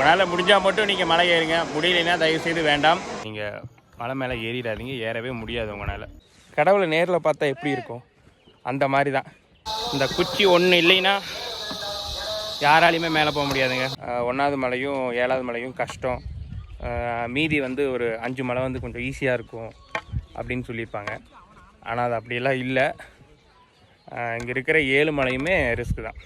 உங்களால் முடிஞ்சால் மட்டும் நீங்கள் மலை ஏறுங்க. முடியலைன்னா தயவுசெய்து வேண்டாம். நீங்கள் மலை மேலே ஏறிடாதீங்க. ஏறவே முடியாது உங்களால். கடவுளை நேரில் பார்த்தா எப்படி இருக்கும்? அந்த மாதிரி தான் இந்த குச்சி ஒன்று இல்லைன்னா யாராலையுமே மேலே போக முடியாதுங்க. ஒன்றாவது மலையும் ஏழாவது மலையும் கஷ்டம். மீதி வந்து ஒரு அஞ்சு மலை வந்து கொஞ்சம் ஈஸியாக இருக்கும் அப்படின்னு சொல்லியிருப்பாங்க. ஆனால் அது அப்படியெல்லாம் இல்லை. இங்கே இருக்கிற ஏழு மலையுமே ரிஸ்க் தான்.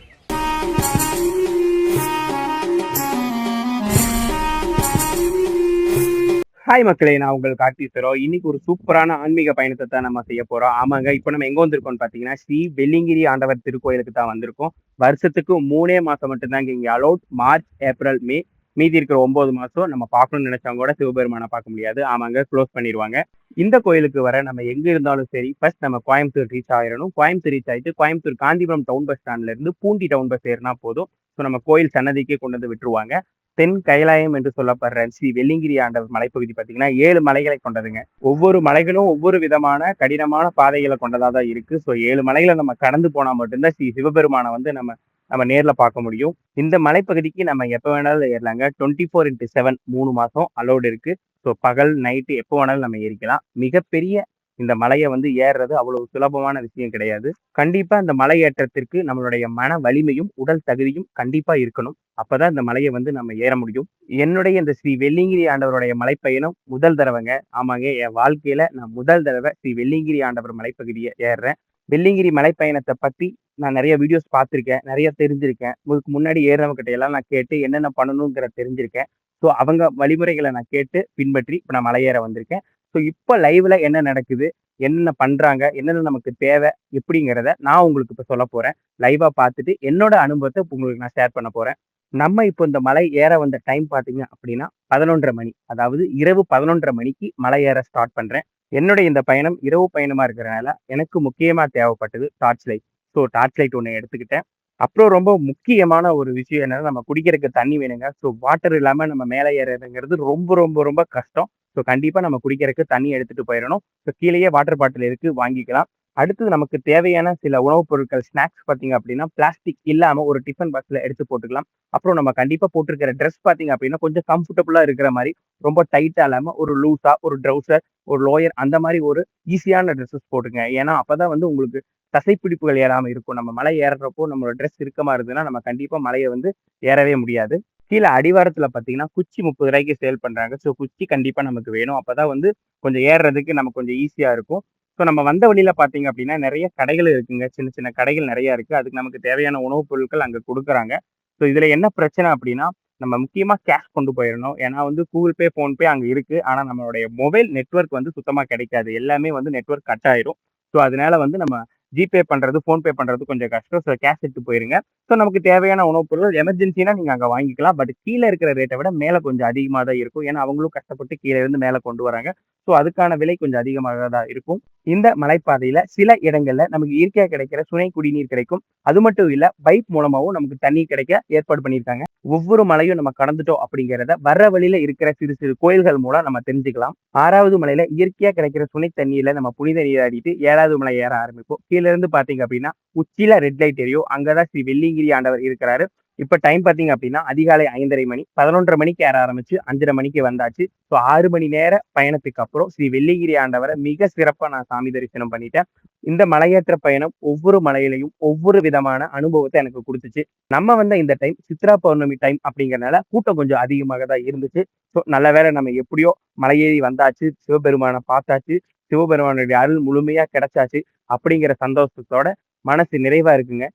ஹாய் மக்களே நான் உங்கள் கார்த்தீஸ்வரம் இன்னைக்கு ஒரு சூப்பரான ஆன்மீக பயணத்தை தான் நம்ம செய்ய போறோம். ஆமாங்க இப்போ நம்ம எங்க வந்திருக்கோம்னு பாத்தீங்கன்னா ஸ்ரீ வெள்ளிங்கிரி ஆண்டவர் திருக்கோயிலுக்கு தான் வந்திருக்கோம். வருஷத்துக்கு மூணே மாசம் மட்டும்தாங்க இங்க அலௌட் மார்ச் ஏப்ரல் மே மீதி இருக்கிற ஒன்பது மாசம் நம்ம பார்க்கணும்னு நினைச்சவங்க கூட சிவபெருமானை பார்க்க முடியாது. ஆமாங்க க்ளோஸ் பண்ணிடுவாங்க இந்த கோயிலுக்கு வர நம்ம எங்க இருந்தாலும் சரி ஃபர்ஸ்ட் நம்ம கோயம்புத்தூர் ரீச் ஆயிடணும் கோயம்புத்தூர் ரீச் ஆயிட்டு கோயம்புத்தூர் காந்திபுரம் டவுன் பஸ் ஸ்டாண்ட்ல இருந்து பூண்டி டவுன் பஸ் ஏறினா போதும். ஸோ நம்ம கோயில் சன்னதிக்கே கொண்டு வந்து விட்டுருவாங்க. தென் கைலாயம் என்று சொல்லப்படுற ஸ்ரீ வெள்ளிங்கிரி ஆண்டவர் மலைப்பகுதி பார்த்தீங்கன்னா ஏழு மலைகளை கொண்டதுங்க. ஒவ்வொரு மலைகளும் ஒவ்வொரு விதமான கடினமான பாதைகளை கொண்டதா தான் இருக்கு. ஸோ ஏழு மலைகளை நம்ம கடந்து போனால் மட்டும்தான் ஸ்ரீ சிவபெருமானை வந்து நம்ம நம்ம நேரில் பார்க்க முடியும். இந்த மலைப்பகுதிக்கு நம்ம எப்போ வேணாலும் ஏறலாங்க. டுவெண்ட்டி ஃபோர் இன்ட்டு செவன் மூணு மாதம் அலோடு இருக்கு. ஸோ பகல் நைட்டு எப்போ வேணாலும் நம்ம ஏறிக்கலாம். மிகப்பெரிய இந்த மலையை வந்து ஏறுறது அவ்வளவு சுலபமான விஷயம் கிடையாது. கண்டிப்பா இந்த மலை ஏற்றத்திற்கு நம்மளுடைய மன வலிமையும் உடல் தகுதியும் கண்டிப்பா இருக்கணும். அப்பதான் இந்த மலையை வந்து நம்ம ஏற முடியும். என்னுடைய இந்த ஸ்ரீ வெள்ளிங்கிரி ஆண்டவருடைய மலைப்பயணம் முதல் தடவைங்க. ஆமாங்க என் வாழ்க்கையில நான் முதல் தடவை ஸ்ரீ வெள்ளிங்கிரி ஆண்டவர் மலைப்பகுதியை ஏறுறேன். வெள்ளிங்கிரி மலைப்பயணத்தை பத்தி நான் நிறைய வீடியோஸ் பார்த்துருக்கேன் நிறைய தெரிஞ்சிருக்கேன். இதுக்கு முன்னாடி ஏறினவங்கிட்ட எல்லாம் நான் கேட்டு என்னென்ன பண்ணணுங்கிற தெரிஞ்சிருக்கேன். ஸோ அவங்க வழிமுறைகளை நான் கேட்டு பின்பற்றி இப்போ நான் மலையேற வந்திருக்கேன். ஸோ இப்போ லைவ்ல என்ன நடக்குது? என்னென்ன பண்றாங்க? என்னென்ன நமக்கு தேவை? எப்படிங்கிறத நான் உங்களுக்கு இப்போ சொல்ல போறேன். லைவா பார்த்துட்டு என்னோட அனுபவத்தை உங்களுக்கு நான் ஷேர் பண்ண போறேன். நம்ம இப்போ இந்த மலை ஏற வந்த டைம் பார்த்தீங்க அப்படின்னா பதினொன்றரை மணி. அதாவது இரவு பதினொன்றரை மணிக்கு மலை ஏற ஸ்டார்ட் பண்ணுறேன் என்னுடைய இந்த பயணம் இரவு பயணமாக இருக்கிறனால எனக்கு முக்கியமாக தேவைப்பட்டது torch light so torch light ஒன்று எடுத்துக்கிட்டேன். அப்புறம் ரொம்ப முக்கியமான ஒரு விஷயம் என்னன்னா நம்ம குடிக்கிறதுக்கு தண்ணி வேணுங்க. ஸோ வாட்டர் இல்லாமல் நம்ம மேலே ஏறுறதுங்கிறது ரொம்ப ரொம்ப ரொம்ப கஷ்டம். ஸோ கண்டிப்பாக நம்ம குடிக்கிறதுக்கு தண்ணி எடுத்துகிட்டு போயிடணும். ஸோ கீழேயே வாட்டர் பாட்டில் இருக்கு வாங்கிக்கலாம். அடுத்தது நமக்கு தேவையான சில உணவுப் பொருட்கள் ஸ்நாக்ஸ் பார்த்தீங்க அப்படின்னா பிளாஸ்டிக் இல்லாமல் ஒரு டிஃபன் பாக்ஸில் எடுத்து போட்டுக்கலாம். அப்புறம் நம்ம கண்டிப்பாக போட்டிருக்கிற ட்ரெஸ் பார்த்தீங்க அப்படின்னா கொஞ்சம் கம்ஃபர்டபுளாக இருக்கிற மாதிரி ரொம்ப டைட்டாக இல்லாமல் ஒரு லூஸாக ஒரு ட்ரௌசர் ஒரு லோயர் அந்த மாதிரி ஒரு ஈஸியான ட்ரெஸ்ஸஸ் போட்டுங்க. ஏன்னா அப்போ தான் வந்து உங்களுக்கு தசைப்பிடிப்புகள் ஏறாமல் இருக்கும். நம்ம மலை ஏறுறப்போ நம்மளோட ட்ரெஸ் இறுக்கமா இருந்ததுன்னா நம்ம கண்டிப்பாக மலையை வந்து ஏறவே முடியாது. கீழே அடிவாரத்துல பாத்தீங்கன்னா குச்சி முப்பது ரூபாய்க்கு சேல் பண்றாங்க. ஸோ குச்சி கண்டிப்பா நமக்கு வேணும். அப்பதான் வந்து கொஞ்சம் ஏறுறதுக்கு நமக்கு கொஞ்சம் ஈஸியா இருக்கும். ஸோ நம்ம வந்த வழியில பாத்தீங்க அப்படின்னா நிறைய கடைகள் இருக்குங்க. சின்ன சின்ன கடைகள் நிறைய இருக்கு. அதுக்கு நமக்கு தேவையான உணவுப் பொருட்கள் அங்க கொடுக்குறாங்க. ஸோ இதுல என்ன பிரச்சனை அப்படின்னா நம்ம முக்கியமா கேஷ் கொண்டு போயிடணும் ஏன்னா வந்து கூகுள் பே ஃபோன்பே அங்க இருக்கு. ஆனா நம்மளுடைய மொபைல் நெட்வொர்க் வந்து சுத்தமா கிடைக்காது. எல்லாமே வந்து நெட்வொர்க் கட் ஆயிரும். ஸோ அதனால வந்து நம்ம ஜிபே பண்றது ஃபோன்பே பண்றது கொஞ்சம் கஷ்டம். ஸோ கேஷ் எடுத்து போயிருங்க. ஸோ நமக்கு தேவையான உணவுப் பொருள் எமர்ஜென்சினா நீங்க அங்க வாங்கிக்கலாம். பட் கீழே இருக்கிற ரேட்டை விட மேலே கொஞ்சம் அதிகமாக தான் இருக்கும். ஏன்னா அவங்களும் கஷ்டப்பட்டு கீழே இருந்து மேலே கொண்டு வராங்க. ஸோ அதுக்கான விலை கொஞ்சம் அதிகமாக தான் இருக்கும். இந்த மலைப்பாதையில சில இடங்கள்ல நமக்கு இயற்கையா கிடைக்கிற சுனை குடிநீர் கிடைக்கும். அது மட்டும் இல்ல பைப் மூலமாவும் நமக்கு தண்ணி கிடைக்க ஏற்பாடு பண்ணியிருக்காங்க. ஒவ்வொரு மலையும் நம்ம கடந்துட்டோம் அப்படிங்கிறத வர்ற வழியில இருக்கிற சிறு சிறு கோயில்கள் மூலம் நம்ம தெரிஞ்சுக்கலாம். ஆறாவது மலையில இயற்கையா கிடைக்கிற சுனை தண்ணியில நம்ம புனித நீராடிட்டு ஏழாவது மலை ஏற ஆரம்பிப்போம். கீழ இருந்து பாத்தீங்க அப்படின்னா உச்சியில ரெட் லைட் எரியும். அங்கதான் ஸ்ரீ வெள்ளிங்கிரி ஆண்டவர் இருக்கிறாரு. இப்போ டைம் பார்த்தீங்க அப்படின்னா அதிகாலை ஐந்தரை மணி பதினொன்றரை மணிக்கு ஏற ஆரம்பிச்சு அஞ்சரை மணிக்கு வந்தாச்சு. ஸோ ஆறு மணி நேர பயணத்துக்கு அப்புறம் ஸ்ரீ வெள்ளிகிரி ஆண்டவரை மிக சிறப்பாக நான் சாமி தரிசனம் பண்ணிட்டேன். இந்த மலையேற்ற பயணம் ஒவ்வொரு மலையிலையும் ஒவ்வொரு விதமான அனுபவத்தை எனக்கு கொடுத்துச்சு. நம்ம வந்த இந்த டைம் சித்ரா பௌர்ணமி டைம் அப்படிங்கிறனால கூட்டம் கொஞ்சம் அதிகமாக தான் இருந்துச்சு. ஸோ நல்ல வேளை நம்ம எப்படியோ மலையேறி வந்தாச்சு சிவபெருமானை பார்த்தாச்சு சிவபெருமானுடைய அருள் முழுமையாக கிடைச்சாச்சு அப்படிங்கிற சந்தோஷத்தோட மனசு நிறைவா இருக்குங்க.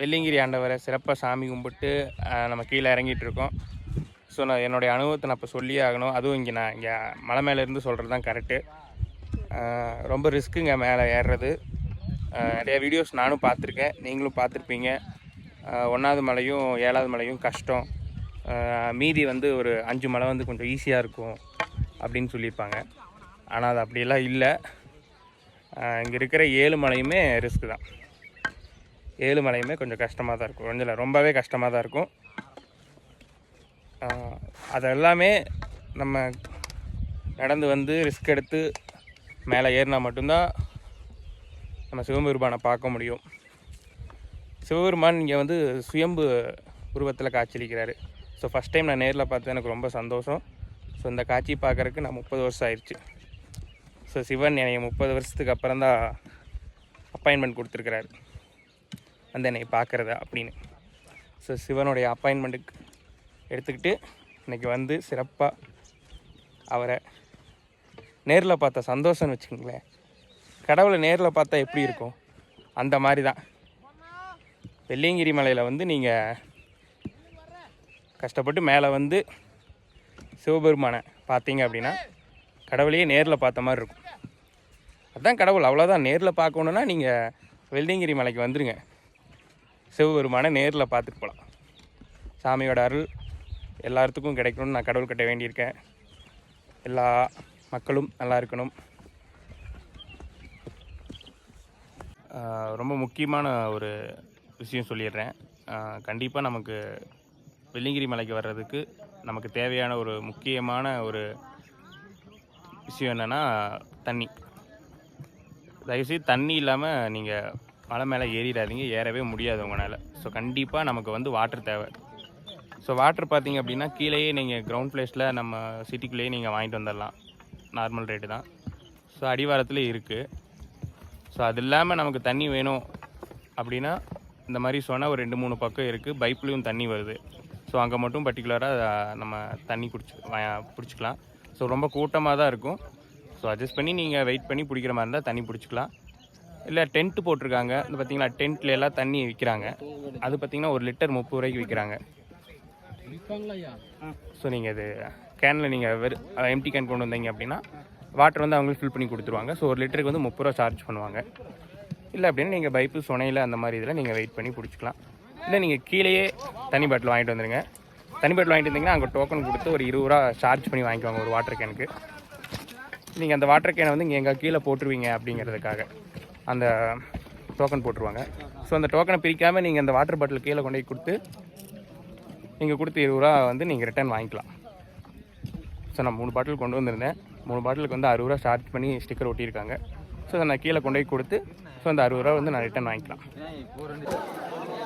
வெள்ளிங்கிரி ஆண்டவரை சிறப்பாக சாமி கும்பிட்டு நம்ம கீழே இறங்கிட்டு இருக்கோம் ஸோ நான் என்னுடைய அனுபவத்தை நான் இப்போ சொல்லியே ஆகணும். அதுவும் இங்கே நான் இங்கே மலை மேலேருந்து சொல்கிறது தான் கரெக்டு ரொம்ப ரிஸ்க்குங்க மேலே ஏறுறது. நிறையா நிறைய வீடியோஸ் நானும் பார்த்துருக்கேன். நீங்களும் பார்த்துருப்பீங்க. ஒன்றாவது மலையும் ஏழாவது மலையும் கஷ்டம். மீதி வந்து ஒரு அஞ்சு மலை வந்து கொஞ்சம் ஈஸியாக இருக்கும் அப்படின்னு சொல்லியிருப்பாங்க. ஆனால் அது அப்படியெல்லாம் இல்லை. இங்கே இருக்கிற ஏழு மலையுமே ரிஸ்க்கு தான். ஏழுமலையுமே கொஞ்சம் கஷ்டமாக தான் இருக்கும். கொஞ்சம் இல்லை ரொம்பவே கஷ்டமாக தான் இருக்கும் அதெல்லாமே அது எல்லாமே நம்ம நடந்து வந்து ரிஸ்க் எடுத்து மேலே ஏறினா மட்டும்தான் நம்ம சிவபெருமானை பார்க்க முடியும். சிவபெருமான் இங்கே வந்து சுயம்பு உருவத்தில் காட்சியளிக்கிறாரு. ஸோ ஃபஸ்ட் டைம் நான் நேரில் பார்த்து எனக்கு ரொம்ப சந்தோஷம். ஸோ இந்த காட்சி பார்க்குறக்கு நான் முப்பது வருஷம் ஆயிடுச்சு. ஸோ சிவன் என்னை முப்பது வருஷத்துக்கு அப்புறம் தான் அப்பாயின்மெண்ட் கொடுத்துருக்குறாரு. வந்து என்னை பார்க்குறத அப்படின்னு. ஸோ சிவனுடைய அப்பாயின்மெண்ட்டுக்கு எடுத்துக்கிட்டு இன்றைக்கி வந்து சிறப்பாக அவரை நேரில் பார்த்த சந்தோஷம்னு வச்சுக்கோங்களேன். கடவுளை நேரில் பார்த்தா எப்படி இருக்கும்? அந்த மாதிரி தான் வெள்ளியங்கிரி மலையில் வந்து நீங்கள் கஷ்டப்பட்டு மேலே வந்து சிவபெருமானை பார்த்தீங்க அப்படின்னா கடவுளையே நேரில் பார்த்த மாதிரி இருக்கும். அதுதான் கடவுள் அவ்வளோதான் நேரில் பார்க்கணுன்னா நீங்கள் வெள்ளியங்கிரி மலைக்கு வந்துடுங்க சிவபெருமானை நேரில் பார்த்துட்டு போகலாம் சாமியோட அருள் எல்லாத்துக்கும் கிடைக்கணும்னு நான் கடவுள் கட்ட வேண்டியிருக்கேன். எல்லா மக்களும் நல்லா இருக்கணும். ரொம்ப முக்கியமான ஒரு விஷயம் சொல்லிடுறேன். கண்டிப்பாக நமக்கு வெள்ளிங்கிரி மலைக்கு வர்றதுக்கு நமக்கு தேவையான ஒரு முக்கியமான ஒரு விஷயம் என்னென்னா தண்ணி. தயவுசெய்து தண்ணி இல்லாமல் நீங்கள் மலை மேலே ஏறிடாதீங்க ஏறவே முடியாது உங்களால். ஸோ கண்டிப்பாக நமக்கு வந்து வாட்டர் தேவை. ஸோ வாட்டர் பார்த்தீங்க அப்படின்னா கீழேயே நீங்கள் கிரவுண்ட் பிளேஸில் நம்ம சிட்டிக்குள்ளேயே நீங்கள் வாங்கிட்டு வந்துடலாம். நார்மல் ரேட்டு தான். ஸோ அடிவாரத்தில் இருக்குது ஸோ அது இல்லாமல் நமக்கு தண்ணி வேணும் அப்படின்னா இந்த மாதிரி சொன்னால் ஒரு ரெண்டு மூணு பக்கம் இருக்குது பைப்லேயும் தண்ணி வருது. ஸோ அங்கே மட்டும் பர்டிகுலராக நம்ம தண்ணி குடிச்சு வா- பிடிச்சிக்கலாம். ஸோ ரொம்ப கூட்டமாக தான் இருக்கும். ஸோ அட்ஜஸ்ட் பண்ணி நீங்கள் வெயிட் பண்ணி பிடிக்கிற மாதிரி இருந்தால் தண்ணி பிடிச்சிக்கலாம். இல்லை டென்ட்டு போட்டிருக்காங்க. இந்த பார்த்தீங்களா டென்ட்டில் எல்லாம் தண்ணி விற்கிறாங்க அது பார்த்தீங்கன்னா ஒரு லிட்டர் முப்பது ரூபாய்க்கு விற்கிறாங்க ஸோ நீங்கள் இது கேனில் நீங்கள் வெறு எம்டி கேன் கொண்டு வந்தீங்க அப்படின்னா வாட்டர் வந்து அவங்களே ஃபில் பண்ணி கொடுத்துருவாங்க. ஸோ ஒரு லிட்டருக்கு வந்து முப்பது ரூபா சார்ஜ் பண்ணுவாங்க. இல்லை அப்படின்னா நீங்கள் பைப்பு சுனையில் அந்த மாதிரி இதில் நீங்கள் வெயிட் பண்ணி பிடிச்சிக்கலாம் இல்லை நீங்கள் கீழேயே தண்ணி பாட்டில் வாங்கிட்டு வந்துடுங்க தண்ணி பாட்டில் வாங்கிட்டு வந்தீங்கன்னா அங்கே டோக்கன் கொடுத்து ஒரு இருபது ரூபா சார்ஜ் பண்ணி வாங்கிக்குவாங்க ஒரு வாட்டர் கேனுக்கு நீங்கள் அந்த வாட்டர் கேனை வந்து இங்கே எங்கே கீழே போட்டுருவீங்க அப்படிங்கிறதுக்காக. அந்த டோக்கன் போட்டுருவாங்க. ஸோ அந்த டோக்கனை பிரிக்காமல் நீங்கள் அந்த வாட்டர் பாட்டில் கீழே கொண்டு போய் கொடுத்து நீங்கள் கொடுத்து இருபது ரூபா வந்து நீங்கள் ரிட்டர்ன் வாங்கிக்கலாம். ஸோ நான் மூணு பாட்டில் கொண்டு வந்திருந்தேன். மூணு பாட்டிலுக்கு வந்து அறுபது ரூபா சார்ஜ் பண்ணி ஸ்டிக்கர் ஒட்டியிருக்காங்க. ஸோ அதை நான் கீழே கொண்டு போய் கொடுத்து ஸோ அந்த அறுபது ரூபா வந்து நான் ரிட்டர்ன் வாங்கிக்கலாம்.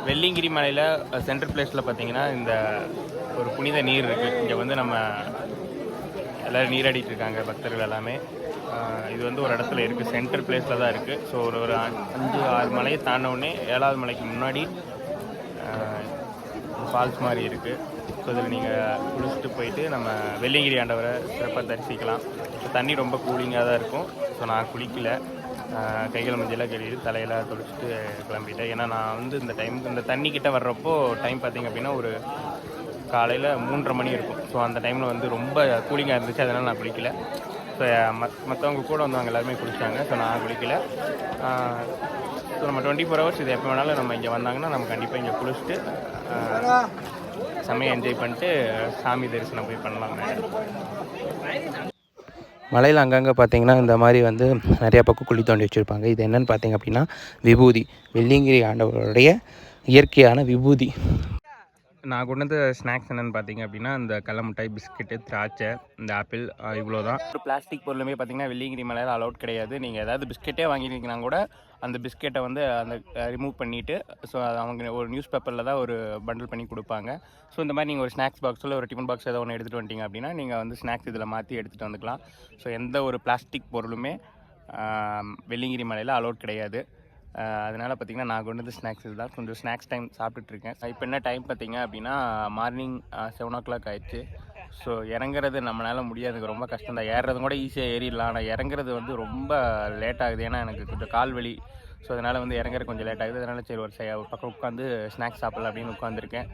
வெள்ளிங்கிரி மலையில் சென்ட்ரல் பிளேஸில் பார்த்தீங்கன்னா இந்த ஒரு புனித நீர் இருக்குது இங்கே வந்து நம்ம எல்லோரும் நீராடிட்டு இருக்காங்க பக்தர்கள் எல்லாமே. இது வந்து ஒரு இடத்துல இருக்குது சென்டர் பிளேஸில் தான் இருக்குது ஸோ ஒரு ஒரு அஞ்சு ஆறு மலையை தாண்டவுடனே ஏழாவது மலைக்கு முன்னாடி ஃபால்ஸ் மாதிரி இருக்குது ஸோ இதில் நீங்கள் குளிச்சுட்டு போயிட்டு நம்ம வெள்ளிங்கிரி ஆண்டவரை சிறப்பாக தரிசிக்கலாம். தண்ணி ரொம்ப கூலிங்காக தான் இருக்கும். ஸோ நான் குளிக்கல. கைகள் மஞ்சளாக கழுவிட்டு தலையெல்லாம் தொளிச்சிட்டு கிளம்பிட்டேன். ஏன்னா நான் வந்து இந்த டைமுக்கு இந்த தண்ணிக்கிட்ட வர்றப்போ டைம் பார்த்தீங்க அப்படின்னா ஒரு காலையில் மூன்றரை மணி இருக்கும். ஸோ அந்த டைமில் வந்து ரொம்ப கூலிங்காக இருந்துச்சு. அதனால் நான் குளிக்கல. ஸோ மத் மற்றவங்க கூட வந்தவங்க எல்லாருமே குளிச்சாங்க. ஸோ நான் குளிக்கல. ஸோ நம்ம டுவெண்ட்டி ஃபோர் ஹவர்ஸ் இது எப்போ வேணாலும் நம்ம இங்கே வந்தாங்கன்னா நம்ம கண்டிப்பாக இங்கே குளிச்சுட்டு செம்மையாக என்ஜாய் பண்ணிட்டு சாமி தரிசனம் போய் பண்ணலாம் மலையில் அங்கங்கே பார்த்தீங்கன்னா இந்த மாதிரி வந்து நிறையா பக்கம் குழி தோண்டி வச்சுருப்பாங்க. இது என்னென்னு பார்த்தீங்க அப்படின்னா விபூதி. வெள்ளியங்கிரி ஆண்டவருடைய இயற்கையான விபூதி. நான் கொண்டு வந்த ஸ்நாக்ஸ் என்னென்னு பார்த்தீங்க அப்படின்னா இந்த கடல மிட்டாய் பிஸ்கெட்டு திராட்சை இந்த ஆப்பிள் இவ்வளோ தான் ஒரு பிளாஸ்டிக் பொருளுமே பார்த்தீங்கன்னா வெள்ளிங்கிரி மலையில் அலௌட் கிடையாது. நீங்கள் ஏதாவது பிஸ்கெட்டே வாங்கியிருக்கீங்கன்னா கூட அந்த பிஸ்கெட்டை வந்து அந்த ரிமூவ் பண்ணிவிட்டு ஸோ அவங்க ஒரு நியூஸ் பேப்பரில் தான் ஒரு பண்டில் பண்ணி கொடுப்பாங்க. ஸோ இந்த மாதிரி நீங்கள் ஒரு ஸ்நாக்ஸ் பாக்ஸில் ஒரு டிஃபன் பாக்ஸ் ஏதோ ஒன்று எடுத்துகிட்டு வந்துட்டீங்க அப்படின்னா நீங்கள் வந்து ஸ்நாக்ஸ் இதில் மாற்றி எடுத்துகிட்டு வந்துக்கலாம். ஸோ எந்த ஒரு பிளாஸ்டிக் பொருளுமே வெள்ளிங்கிரி மலையில் அலௌட் கிடையாது. அதனால் பார்த்தீங்கன்னா நான் கொண்டு வந்து ஸ்நாக்ஸ் இதுதான். கொஞ்சம் ஸ்நாக்ஸ் டைம் சாப்பிட்டுட்ருக்கேன். இப்போ என்ன டைம் பார்த்திங்க அப்படின்னா மார்னிங் செவன் ஓ கிளாக் ஆயிடுச்சு. ஸோ இறங்குறது நம்மளால் முடியாது ரொம்ப கஷ்டம் தான். ஏறுறது கூட ஈஸியாக ஏறிடலாம். ஆனால் இறங்குறது வந்து ரொம்ப லேட் ஆகுது. ஏன்னா எனக்கு கொஞ்சம் கால் வலி. ஸோ அதனால் வந்து இறங்குறது கொஞ்சம் லேட் ஆகுது. அதனால் சரி ஒரு சை- ஒரு பக்கம் உட்காந்து ஸ்நாக்ஸ் சாப்பிடலாம் அப்படின்னு உட்காந்துருக்கேன்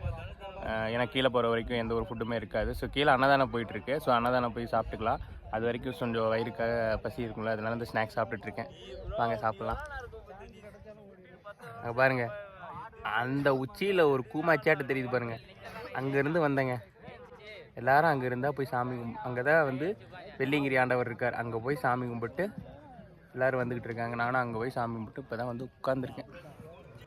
ஏன்னா கீழே போகிற வரைக்கும் எந்த ஒரு ஃபுட்டுமே இருக்காது. ஸோ கீழே அன்னதானம் போயிட்டுருக்கு ஸோ அன்னதானம் போய் சாப்பிட்டுக்கலாம். அது வரைக்கும் கொஞ்சம் வயிறுக்காக பசி இருக்கும்ல. அதனால வந்து ஸ்நாக்ஸ் சாப்பிட்டுட்ருக்கேன். வாங்க சாப்பிட்லாம். அங்கே பாருங்க. அந்த உச்சியில் ஒரு கூமாச்சாட்டு தெரியுது பாருங்க. அங்கேருந்து வந்தேங்க. எல்லாரும் அங்கே இருந்தால் போய் சாமி கும் அங்கே தான் வந்து வெள்ளிங்கிரி ஆண்டவர் இருக்கார். அங்கே போய் சாமி கும்பிட்டு எல்லாரும் வந்துக்கிட்டு இருக்காங்க. நானும் அங்கே போய் சாமி கும்பிட்டு இப்போ தான் வந்து உட்காந்துருக்கேன்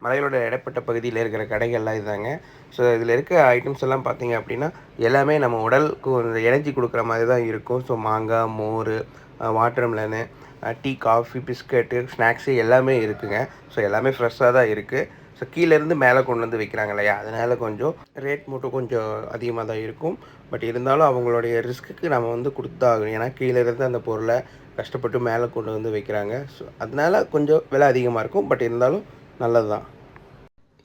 மலைகளோட இடைப்பட்ட பகுதியில் இருக்கிற கடைகள்லாம் இதுதாங்க ஸோ இதில் இருக்க ஐட்டம்ஸ் எல்லாம் பார்த்தீங்க அப்படின்னா எல்லாமே நம்ம உடலுக்கு எனர்ஜி கொடுக்குற மாதிரி தான் இருக்கும். ஸோ மாங்காய் மோர் வாட்டர் மிலனு டீ காஃபி பிஸ்கட்டு ஸ்நாக்ஸு எல்லாமே இருக்குங்க. ஸோ எல்லாமே ஃப்ரெஷ்ஷாக தான் இருக்குது ஸோ கீழேருந்து மேலே கொண்டு வந்து வைக்கிறாங்க இல்லையா? அதனால் கொஞ்சம் ரேட் மட்டும் கொஞ்சம் அதிகமாக தான் இருக்கும். பட் இருந்தாலும் அவங்களுடைய ரிஸ்க்குக்கு நம்ம வந்து கொடுத்தாகணும். ஏன்னா கீழே இருந்து அந்த பொருளை கஷ்டப்பட்டு மேலே கொண்டு வந்து வைக்கிறாங்க. ஸோ அதனால கொஞ்சம் விலை அதிகமாக இருக்கும். பட் இருந்தாலும் நல்லது தான்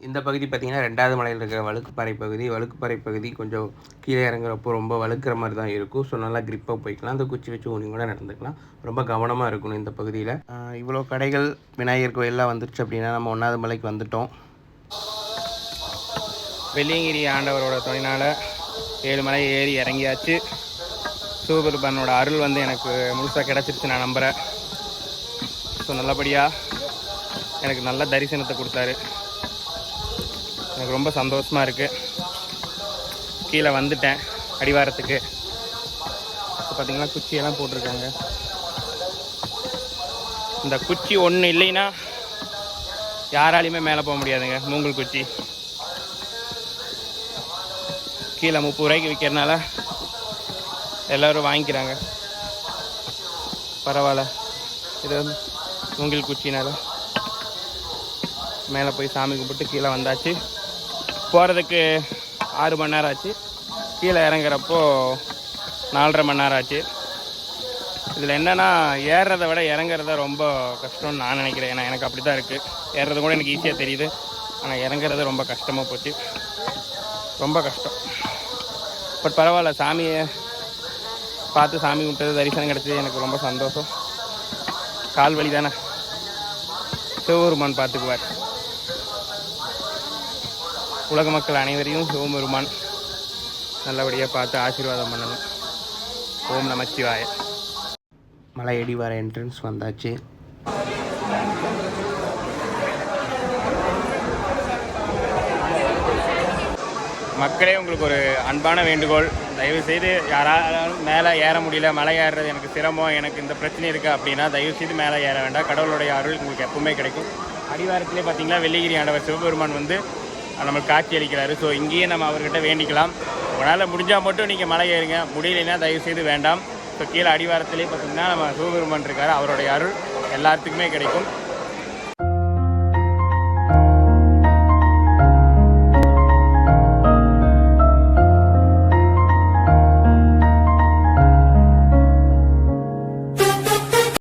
இந்த பகுதி பார்த்திங்கன்னா ரெண்டாவது மலையில் இருக்கிற வழுக்குப்பாறை பகுதி. வழுக்குப்பாறை பகுதி கொஞ்சம் கீழே இறங்குறப்போ ரொம்ப வழுக்கிற மாதிரி தான் இருக்கும். ஸோ நல்லா கிரிப்பாக போய்க்கலாம். அந்த குச்சி வச்சு ஊனி கூட நடந்துக்கலாம். ரொம்ப கவனமாக இருக்கணும் இந்த பகுதியில். இவ்வளோ கடைகள் விநாயகர் கோயிலெலாம் வந்துருச்சு அப்படின்னா நம்ம ஒன்றாவது மலைக்கு வந்துட்டோம். வெள்ளியங்கிரி ஆண்டவரோட துணைனால் ஏழு மலை ஏறி இறங்கியாச்சு. சிவபெருமானோட அருள் வந்து எனக்கு முழுசாக கிடச்சிருச்சு நான் நம்புகிறேன் ஸோ நல்லபடியாக எனக்கு நல்ல தரிசனத்தை கொடுத்தாரு. எனக்கு ரொம்ப சந்தோஷமாக இருக்குது கீழே வந்துட்டேன் அடிவாரத்துக்கு. இப்போ பார்த்தீங்கன்னா குச்சியெல்லாம் போட்டிருக்காங்க. இந்த குச்சி ஒன்று இல்லைன்னா யாராலையுமே மேலே போக முடியாதுங்க மூங்கல் குச்சி. கீழே முப்பது ரூபாய்க்கு விற்கிறனால எல்லோரும் வாங்கிக்கிறாங்க. பரவாயில்ல. இது வந்து மூங்கில் குச்சினால மேலே போய் சாமி கும்பிட்டு கீழே வந்தாச்சு. போகிறதுக்கு ஆறு மணி நேரம் ஆச்சு. கீழே இறங்குறப்போ நாலரை மணி நேரம் ஆச்சு. இதில் என்னென்னா ஏறுறதை விட இறங்குறத ரொம்ப கஷ்டம்னு நான் நினைக்கிறேன். ஏன்னா எனக்கு அப்படி தான் இருக்குது ஏறுறது கூட எனக்கு ஈஸியாக தெரியுது. ஆனால் இறங்குறது ரொம்ப கஷ்டமாக போச்சு. ரொம்ப கஷ்டம். பட் பரவாயில்ல சாமியை பார்த்து சாமி கும்பிட்டது தரிசனம் கிடச்சது எனக்கு ரொம்ப சந்தோஷம். கால் வலி தானே? சிவபெருமான் பார்த்துக்குவார். உலக மக்கள் அனைவரையும் சிவபெருமான் நல்லபடியாக பார்த்து ஆசீர்வாதம் பண்ணணும். ஓம் நமச்சிவாய. மலை அடிவார என்ட்ரன்ஸ் வந்தாச்சு. மக்களே உங்களுக்கு ஒரு அன்பான வேண்டுகோள். தயவு செய்து யாராலும் மேலே ஏற முடியல மலை ஏறுறது எனக்கு சிரமம் எனக்கு இந்த பிரச்சனை இருக்குது அப்படின்னா தயவு செய்து மேலே ஏற வேண்டாம். கடவுளுடைய அருள் உங்களுக்கு எப்பவுமே கிடைக்கும். அடிவாரத்திலே பார்த்தீங்கன்னா வெள்ளிகிரி ஆண்டவர் சிவபெருமான் வந்து நம்மளுக்கு காட்சி அளிக்கிறாரு. ஸோ இங்கேயே நம்ம அவர்கிட்ட வேண்டிக்கலாம். உங்களால் முடிஞ்சால் மட்டும் நீங்கள் மலை ஏறுங்க. முடியலைன்னா தயவு செய்து வேண்டாம். ஸோ கீழே அடிவாரத்திலே பார்த்தீங்கன்னா நம்ம சிவபெருமான் இருக்கார். அவருடைய அருள் எல்லாத்துக்குமே கிடைக்கும்.